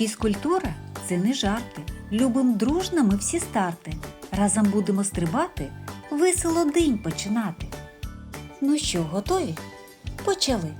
Фізкультура це не жарти. Любим дружно ми всі старти. Разом будемо стрибати, весело день починати. Ну що, готові? Почали.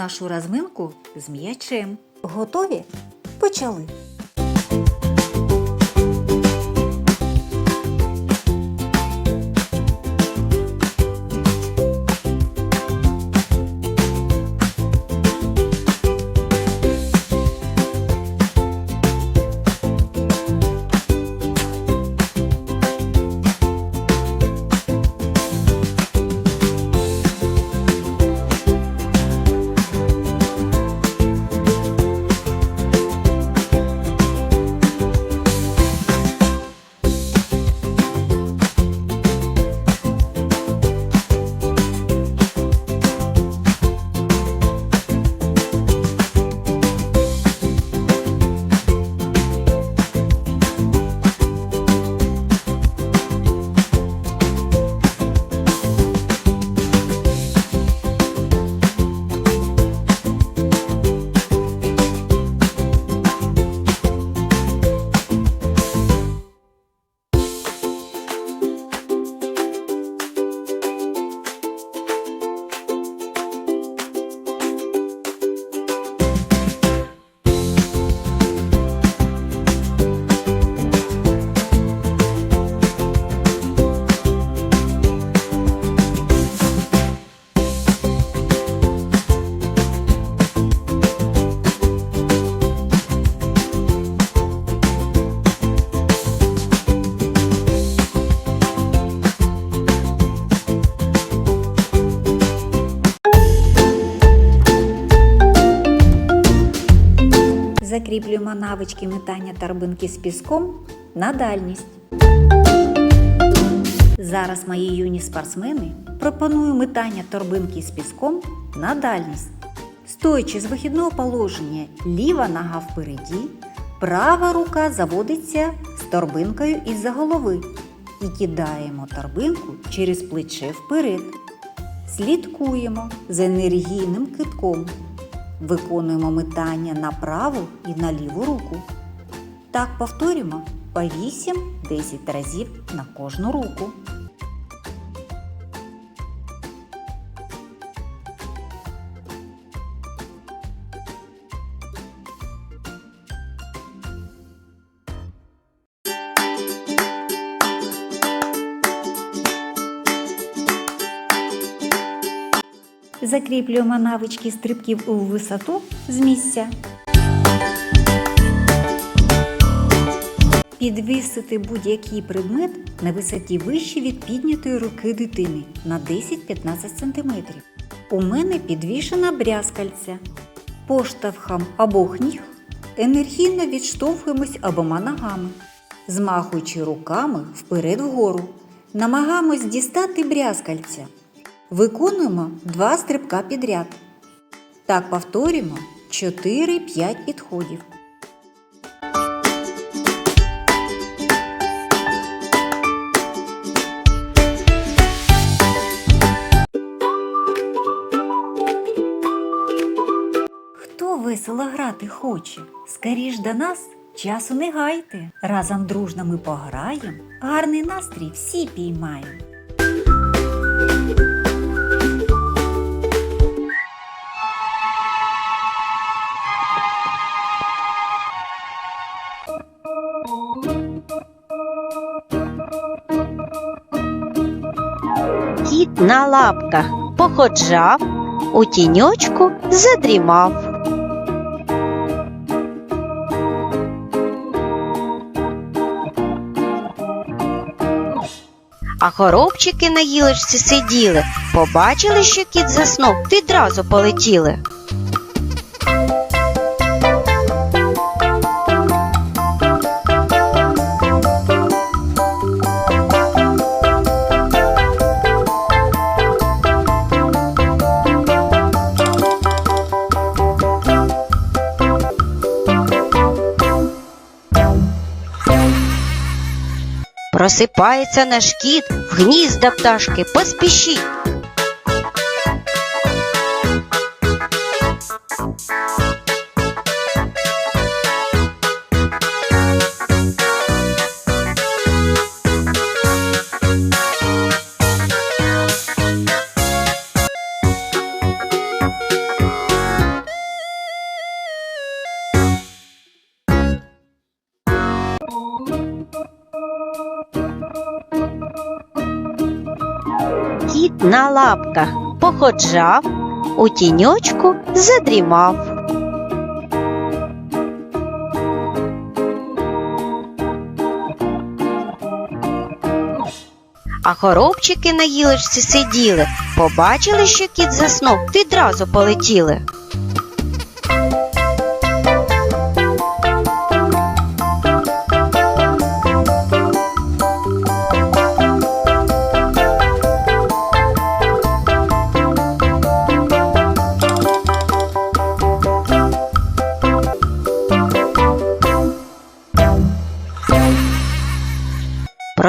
Нашу розминку з м'ячем. Готові? Почали. Закріплюємо навички метання торбинки з піском на дальність. Зараз мої юні спортсмени пропоную метання торбинки з піском на дальність. Стоячи з вихідного положення, ліва нога впереді, права рука заводиться з торбинкою із-за голови і кидаємо торбинку через плече вперед. Слідкуємо за енергійним китком. Виконуємо метання на праву і на ліву руку. Так повторюємо по 8-10 разів на кожну руку. Закріплюємо навички стрибків у висоту з місця. Підвісити будь-який предмет на висоті вище від піднятої руки дитини на 10-15 см. У мене підвішена брязкальця. Поштовхом обох ніг енергійно відштовхуємось обома ногами, змахуючи руками вперед вгору. Намагаємось дістати брязкальця. Виконуємо два стрибка підряд. Так повторюємо 4-5 підходів. Хто весело грати хоче? Скоріш до нас часу не гайте. Разом дружно ми пограємо, гарний настрій всі піймаємо. Кіт на лапках походжав, у тіньочку задрімав. А хоробчики на гілочці сиділи, побачили, що кіт заснув, відразу полетіли. Просипається наш кіт, в гнізда пташки, поспішіть. Кіт на лапках походжав, у тіньочку задрімав. А хоробчики на гілочці сиділи, побачили, що кіт заснув, відразу полетіли.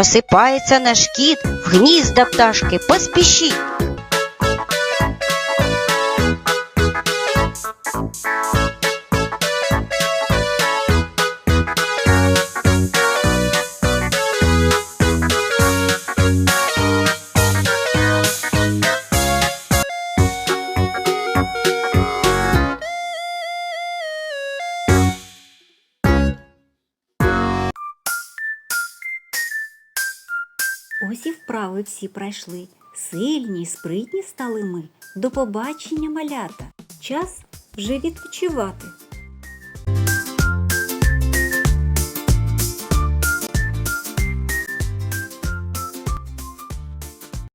Просипається наш кіт, в гнізда пташки, поспішіть. Вправи всі пройшли. Сильні, й спритні стали ми. До побачення, малята. Час вже відпочивати.